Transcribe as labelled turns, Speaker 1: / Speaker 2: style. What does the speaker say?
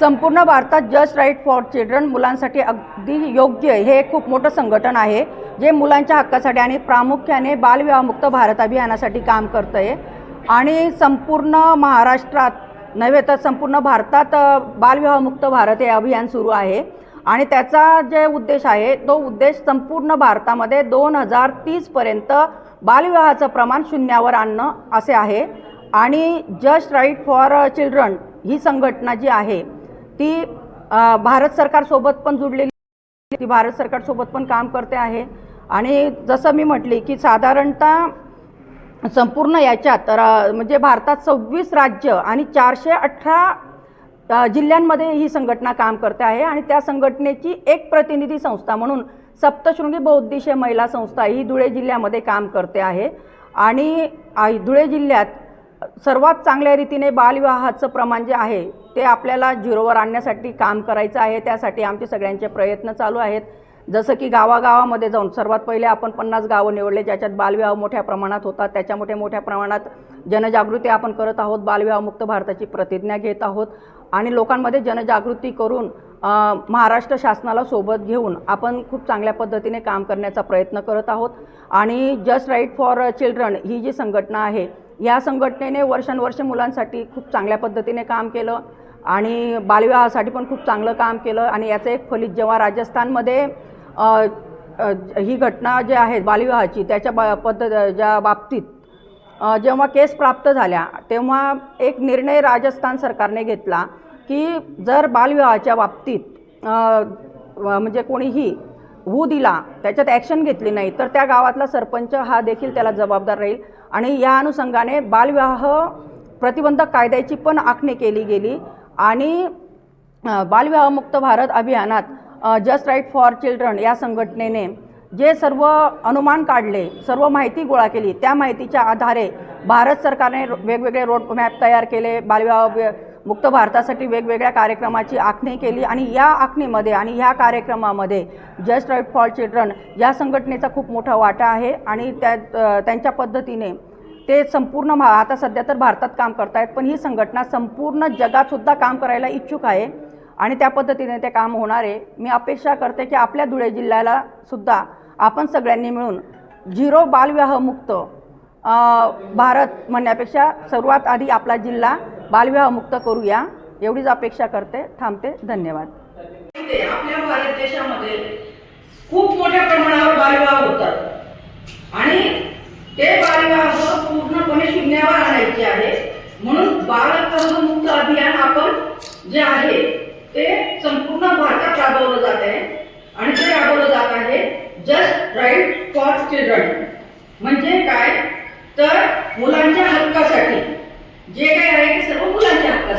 Speaker 1: संपूर्ण भारतात just right for children मुलांसाठी अगदी योग्य हे एक खूप मोठं संघटन आहे जे मुलांच्या हक्कासाठी आणि प्रामुख्याने बालविवाहमुक्त भारत अभियानासाठी काम करतं आहे आणि संपूर्ण महाराष्ट्रात नव्हे तर संपूर्ण भारतात बालविवाहमुक्त भारत हे अभियान सुरू आहे. आणि त्याचा जे उद्देश आहे तो उद्देश संपूर्ण भारतामध्ये दोन हजार तीसपर्यंत बालविवाहाचं प्रमाण शून्यावर आणणं असे आहे. आणि जस्ट राईट फॉर चिल्ड्रन ही संघटना जी आहे ती भारत सरकारसोबत पण जुडलेली ती भारत सरकारसोबत पण काम करते आहे. आणि जसं मी म्हटली की साधारणतः संपूर्ण याच्यात म्हणजे भारतात सव्वीस राज्य आणि चारशे अठरा जिल्ह्यांमध्ये ही संघटना काम करते आहे. आणि त्या संघटनेची एक प्रतिनिधी संस्था म्हणून सप्तशृंगी बौद्धिशय महिला संस्था ही धुळे जिल्ह्यामध्ये काम करते आहे. आणि धुळे जिल्ह्यात सर्वात चांगल्या रीतीने बालविवाहाचं प्रमाण जे आहे ते आपल्याला झिरोवर आणण्यासाठी काम करायचं आहे. त्यासाठी आमचे सगळ्यांचे प्रयत्न चालू आहेत. जसं की गावागावामध्ये जाऊन सर्वात पहिले आपण पन्नास गावं निवडले ज्याच्यात बालविवाह मोठ्या प्रमाणात होतात त्याच्यामुळे मोठ्या प्रमाणात जनजागृती आपण करत आहोत. बालविवाहमुक्त भारताची प्रतिज्ञा घेत आहोत. आणि लोकांमध्ये जनजागृती करून महाराष्ट्र शासनाला सोबत घेऊन आपण खूप चांगल्या पद्धतीने काम करण्याचा प्रयत्न करत आहोत. आणि जस्ट राईट फॉर चिल्ड्रन ही जी संघटना आहे या संघटनेने वर्षानुवर्ष मुलांसाठी खूप चांगल्या पद्धतीने काम केलं आणि बालविवाहासाठी पण खूप चांगलं काम केलं आणि याचं एक फलित जेव्हा राजस्थानमध्ये ही घटना जी आहे बालविवाहाची त्याच्या बा पद्धत ज्या बाबतीत जेव्हा केस प्राप्त झाल्या तेव्हा एक निर्णय राजस्थान सरकारने घेतला की जर बालविवाहाच्या बाबतीत म्हणजे कोणीही हू दिला त्याच्यात ॲक्शन घेतली नाही तर त्या गावातला सरपंच हा देखील त्याला जबाबदार राहील. आणि या अनुषंगाने बालविवाह प्रतिबंधक कायद्याची पण आखणी केली गेली. आणि बालविवाहमुक्त भारत अभियानात जस्ट राईट फॉर चिल्ड्रन या संघटनेने जे सर्व अनुमान काढले सर्व माहिती गोळा केली त्या माहितीच्या आधारे भारत सरकारने वेगवेगळे रोड मॅप तयार केले बालविवाह मुक्त भारतासाठी वेगवेगळ्या कार्यक्रमाची आखणी केली आणि या आखणीमध्ये आणि ह्या कार्यक्रमामध्ये जस्ट राईट फॉर चिल्ड्रन या संघटनेचा खूप मोठा वाटा आहे आणि त्या त्यांच्या पद्धतीने ते संपूर्ण भा आता सध्या तर भारतात काम करतायत पण ही संघटना संपूर्ण जगातसुद्धा काम करायला इच्छुक आहे आणि त्या पद्धतीने ते काम होणार आहे. मी अपेक्षा करते की आपल्या धुळे जिल्ह्याला सुद्धा आपण सगळ्यांनी मिळून झिरो बालविवाहमुक्त भारत म्हणण्यापेक्षा सर्वात आधी आपला जिल्हा बालविवाहमुक्त करूया एवढीच अपेक्षा करते थांबते धन्यवाद. आपल्या भारत देशामध्ये खूप मोठ्या प्रमाणावर बालविवाह होतात आणि ते बालविवाह पूर्णपणे शून्यावर आहे. म्हणून बालविवाह मुक्त अभियान आपण जे आहे ते संपूर्ण भारतात राबवलं जात आहे. आणि ते राबवलं जात आहे जस्ट राईट फॉर चिल्ड्रन म्हणजे काय? तर मुलांच्या हक्कासाठी. जे काही आहे ते सर्व मुलांच्या हक्कासाठी.